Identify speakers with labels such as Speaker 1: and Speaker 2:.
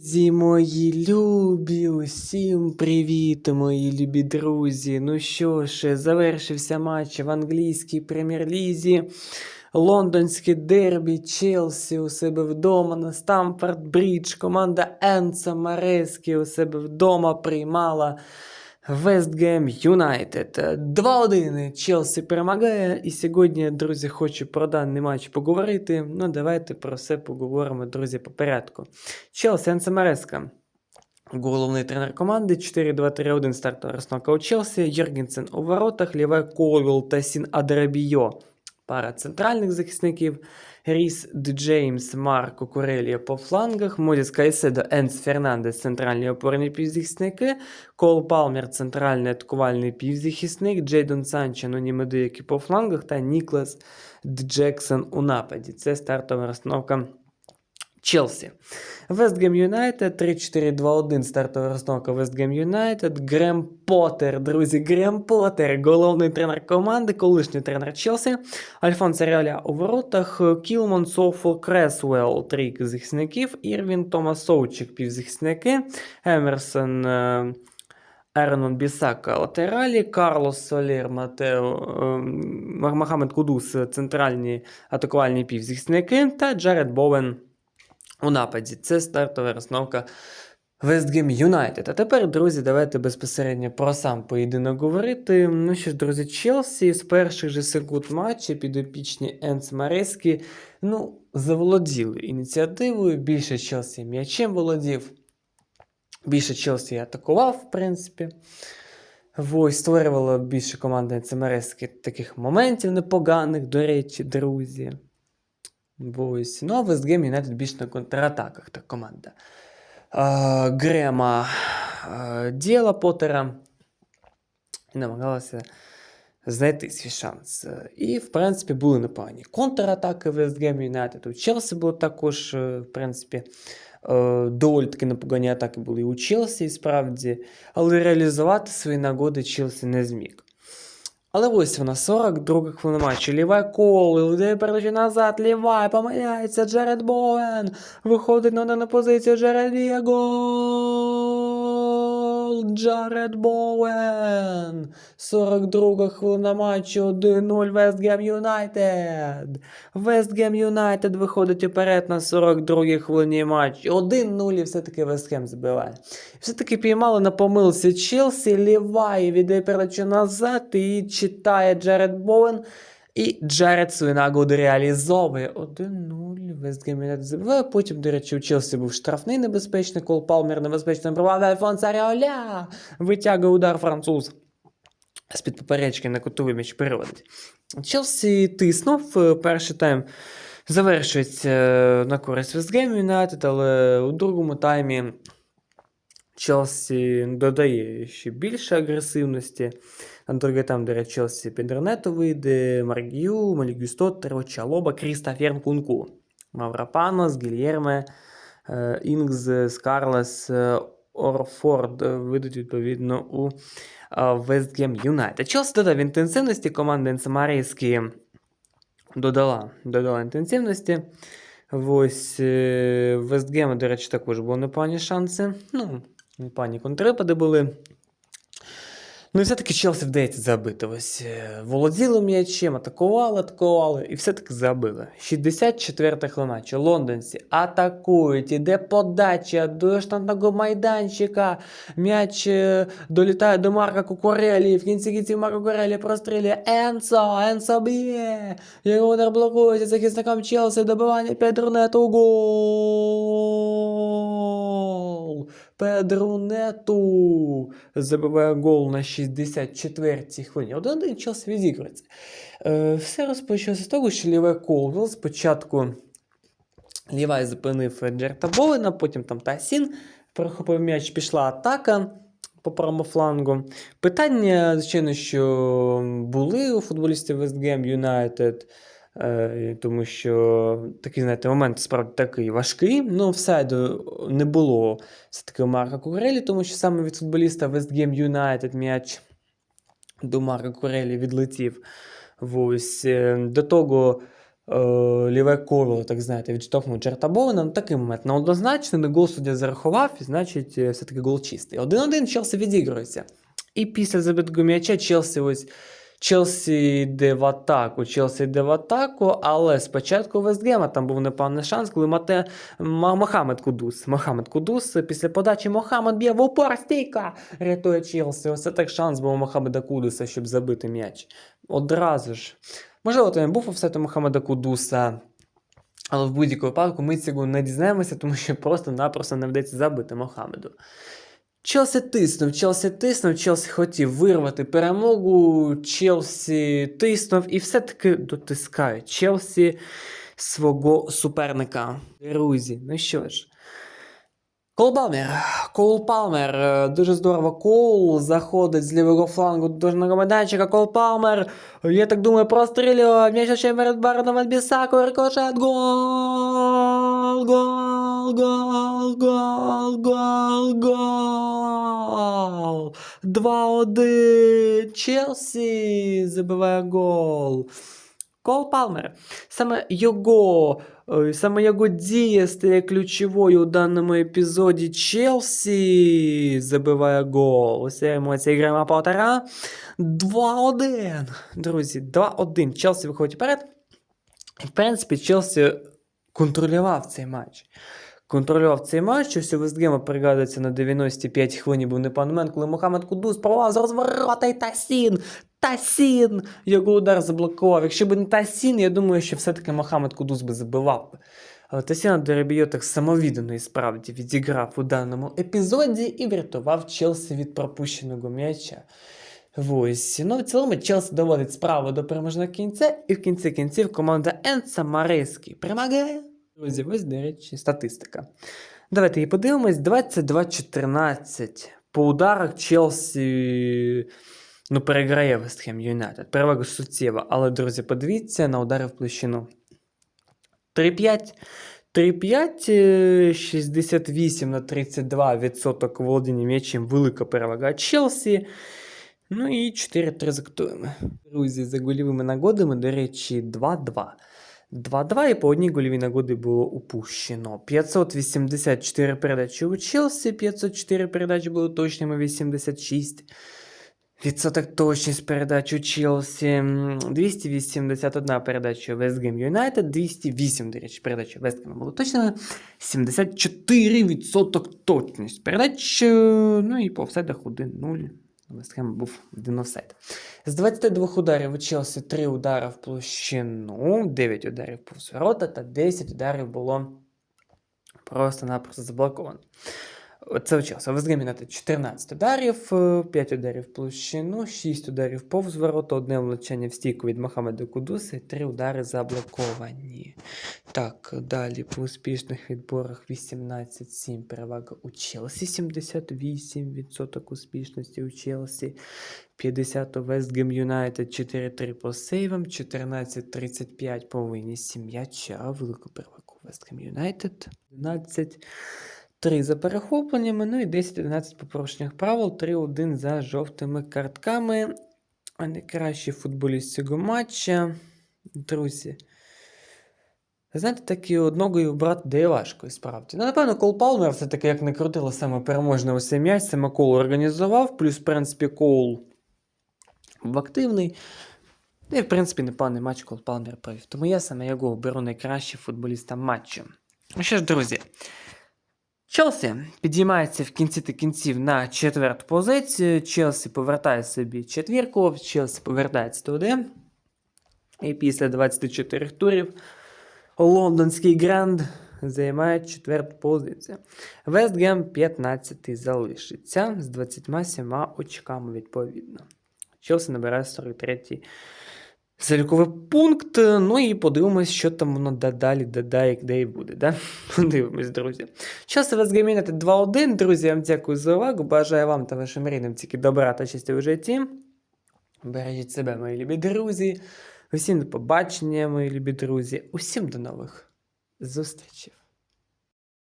Speaker 1: Зі мої любі, усім привіт, мої любі друзі. Ну що ж, завершився матч в англійській прем'єр-лізі. Лондонське дербі Челсі у себе вдома на Стамфорд Брідж. Команда Енца Марескі у себе вдома приймала Вестгем Юнайтед. 2-1 Челсі перемагає. І сьогодні, друзі, хочу про даний матч поговорити. Ну, давайте про все поговоримо, друзі, по порядку. Челсі Енце Мареска. Головний тренер команди 4-2-3-1 стартова розстановка у Челсі. Юргенсен у воротах, Лівай Колвіл та Сін Адрабійо. Пара центральних захисників. Ріс Джеймс, Марко Курелія по флангах, Мозіс Кайседо, Енс Фернандес, центральні опорні півзахисники, Кол Палмер, центральний атакувальний півзахисник, Джейдон Санчо, анонімі деякі по флангах та Ніклас. Джексон у нападі. Це стартова розстановка Челсі. Вестгем Юнайтед 3-4-2-1 стартова розстановка Вестгем Юнайтед. Грем Поттер, друзі, Грем Поттер, головний тренер команди, колишній тренер Челсі. Альфонсо Реаля у воротах, Кілмон, Софо, Кресвелл, трійки захисників, Ірвін, Томас Соучик, півзахисники, Емерсон, е, Ернон Бісака латералі, Карлос Солір, Матео, ем, Мохамед Кудус, центральні атакувальні півзахисники та Джаред Боуен у нападі. Це стартова розновка Вестгем Юнайтед. А тепер, друзі, давайте безпосередньо про сам поєдинок говорити. Ну що ж, друзі, Челсі з перших же секунд матчу підопічні Енс Марескі ну, заволоділи ініціативою. Більше Челсі м'ячем володів. Більше Челсі атакував, в принципі. Ось, створювала більше команда Енс таких моментів непоганих, до речі, друзі. Ось. Ну, а Вестгем Юнайтед більш на контратаках та команда. А, Грема а, діяла Поттера і намагалася знайти свій шанс. І, в принципі, були непогані контратаки Вестгем Юнайтед. У Челсі було також, е, в принципі, е, доволі таки непогані атаки були і у Челсі, і справді, але реалізувати свої нагоди Челсі не зміг. Але ось вона, 42 хвилина матчу. Лівай кол, людей передачі назад, лівай, помиляється Джеред Боуен. Виходить на дану позицію Джеред гол. Джаред Боуен. 42 хвилина матчу, 1-0 Вестгем Юнайтед. Вестгем Юнайтед виходить уперед на 42 хвилині матчу. 1-0 і все-таки Вестгем забиває. Все-таки піймали на помилці Челсі, Лівай віддає передачу назад і читає Джаред Боуен. І Джаред свою нагоду реалізовує 1-0. Вестгем Юнайтед. Потім, до речі, у Челсі був штрафний небезпечний, Кол Палмер небезпечно пробиває Альфонса Реоля. Витягує удар француз. З-під поперечки на кутовий м'яч переводить. Челсі тиснув. е, Перший тайм завершується е, на користь Вестгем Юнайтед, але у другому таймі Челсі додає ще більше агресивності. На другий тайм, до речі, Челсі під Ренету вийде, Маргію, Малігюсто, Чалоба, Крістафер Кунку, Маврапанос, Гільєрме, е, Інгз, Скарлес, е, Орфорд е, вийдуть відповідно у Вестгем Юнайтед. Челсі додав інтенсивності, команда Енсамарійські додала, додала інтенсивності. Ось Вестгема, до речі, також були непогані шанси. Ну, непогані контрипади були. Ну і все-таки Челсі вдається забити. Ось е, володіли м'ячем, атакували, атакували і все-таки забили. 64 хвилина. Лондонці атакують, іде подача до штатного майданчика. М'яч е, долітає до Марка Кукурелі. В кінці кінців Марко Кукурелі прострілює Енсо, Енсо б'є. Його удар блокується захисником Челсі, добивання Педрунету. Гол! Педрунету забиває гол на 64-й хвилині. Один-один Челсі відігрується. Е, все розпочалося з того, що Лівай Колвіл спочатку Лівай зупинив Джерта Боуена, потім там Тасін прихопив м'яч, пішла атака по правому флангу. Питання, звичайно, що були у футболістів Вестгем Юнайтед. Е, Тому що такий, знаєте, момент справді такий важкий. Ну, все не було все-таки у Марка Курелі, тому що саме від футболіста Вестгем Юнайтед м'яч до Марка Курелі відлетів. Ось. е, До того е, ліве коло, так знаєте, відштовхнув Джерта Боуена. Ну, такий момент неоднозначний, гол суддя зарахував, і значить, все-таки гол чистий. 1-1 Челсі відігрується. І після забитого м'яча Челсі ось. Челсі йде в атаку, Челсі йде в атаку, але спочатку Вестгема там був непевний шанс, коли Мате Ма- Мохамед Кудус. Мохамед Кудус після подачі Мохамед б'є в упор, стійка, рятує Челсі. Ось так шанс був у Мохамеда Кудуса, щоб забити м'яч. Одразу ж. Можливо, то не був офсет у Мохамеда Кудуса. Але в будь-якому випадку ми цього не дізнаємося, тому що просто-напросто не вдається забити Мохамеду. Челсі тиснув, Челсі тиснув, Челсі хотів вирвати перемогу, Челсі тиснув і все-таки дотискає Челсі свого суперника. Друзі, ну що ж. Кол Палмер. Кол Палмер. е, Дуже здорово. Кол заходить з лівого флангу до дожного майданчика. Кол Палмер. Я так думаю, прострілює. М'яч ще перед бароном від Бісаку. Рикошет. Гол! Гол! Гол! Гол! Гол! Гол! 2-1. Челсі забиває гол. Кол Палмер. Саме його, е, саме його дія стає ключовою у даному епізоді. Челсі забиває гол. Уся емоція грама полтора. 2-1. Друзі, 2-1. Челсі виходить вперед. І, в принципі, Челсі контролював цей матч. Контролював цей матч, ось у Вестгема пригадується на 95 хвилині був непевний момент, коли Мохамед Кудус провав з розворота і Тасін. Тасін! Його удар заблокував. Якщо б не Тасін, я думаю, що все-таки Мохамед Кудус би забивав. Але Тасіна Деребіо так самовіддано і справді відіграв у даному епізоді і врятував Челсі від пропущеного м'яча. Ось. Ну, в цілому Челсі доводить справу до переможного кінця, і в кінці кінців команда Енца Мареський перемагає. Друзі, ось, до речі, статистика. Давайте її подивимось. 22-14. По ударах Челсі ну, переграє Вестхем Юнайтед. Перевага суттєва. Але, друзі, подивіться на удари в площину. 3-5. 3-5, е, 68 на 32 відсоток володіння м'ячем. Велика перевага Челсі. Ну і 4 ризиктуємо. Друзі, за гольовими нагодами, до речі, 2-2. 2-2 і по одній гольовій нагоді було упущено. 584 передачі у Челсі, 504 передачі були точними, 86. Відсоток точність передач у Челсі. м, 281 передача у Вестгем Юнайтед, 208, до речі, передач у Вестгема було точними. 74% точність передач. е, Ну і по офсайдах 1-0. У Вестгема був один офсайд. З 22 ударів у Челсі 3 удари в площину, 9 ударів повз ворота та 10 ударів було просто-напросто заблоковано. Це Челсі. У 14 ударів, 5 ударів в площину, 6 ударів повз ворота, одне влучання в стійку від Мохамеда Кудуса і 3 удари заблоковані. Так, далі по успішних відборах 18-7 перевага у Челсі, 78% успішності у Челсі, 50 у Вестгем Юнайтед, 4-3 по сейвам, 14-35 по винісі м'яча, велику перевагу Вестгем Юнайтед, 11 3 за перехопленнями, ну і 10-11 по правил, 3-1 за жовтими картками. А найкращий футболіст цього матча. Друзі. Знаєте, такі одного брати де важко і справді. Ну, напевно, Кол Палмер все-таки як не крутило саме переможний ось м'яч, саме Кол організував, плюс, в принципі, Кол був активний. Ну І, в принципі, непоганий матч Кол Палмер провів. Тому я саме його оберу найкращим футболістом матчу. Ну що ж, друзі, Челсі підіймається в кінці та кінців на четверту позицію. Челсі повертає собі четвірку, Челсі повертається туди. І після 24 турів лондонський гранд займає четверту позицію. Вестгем 15 залишиться з 27 очками відповідно. Челсі набирає 43 заліковий пункт. Ну і подивимось, що там воно далі, далі, де і буде. Да? Подивимось, друзі. Час вас гамінати 2-1. Друзі, я вам дякую за увагу. Бажаю вам та вашим рідним тільки добра та щастя в житті. Бережіть себе, мої любі друзі. Усім до побачення, мої любі друзі. Усім до нових зустрічей.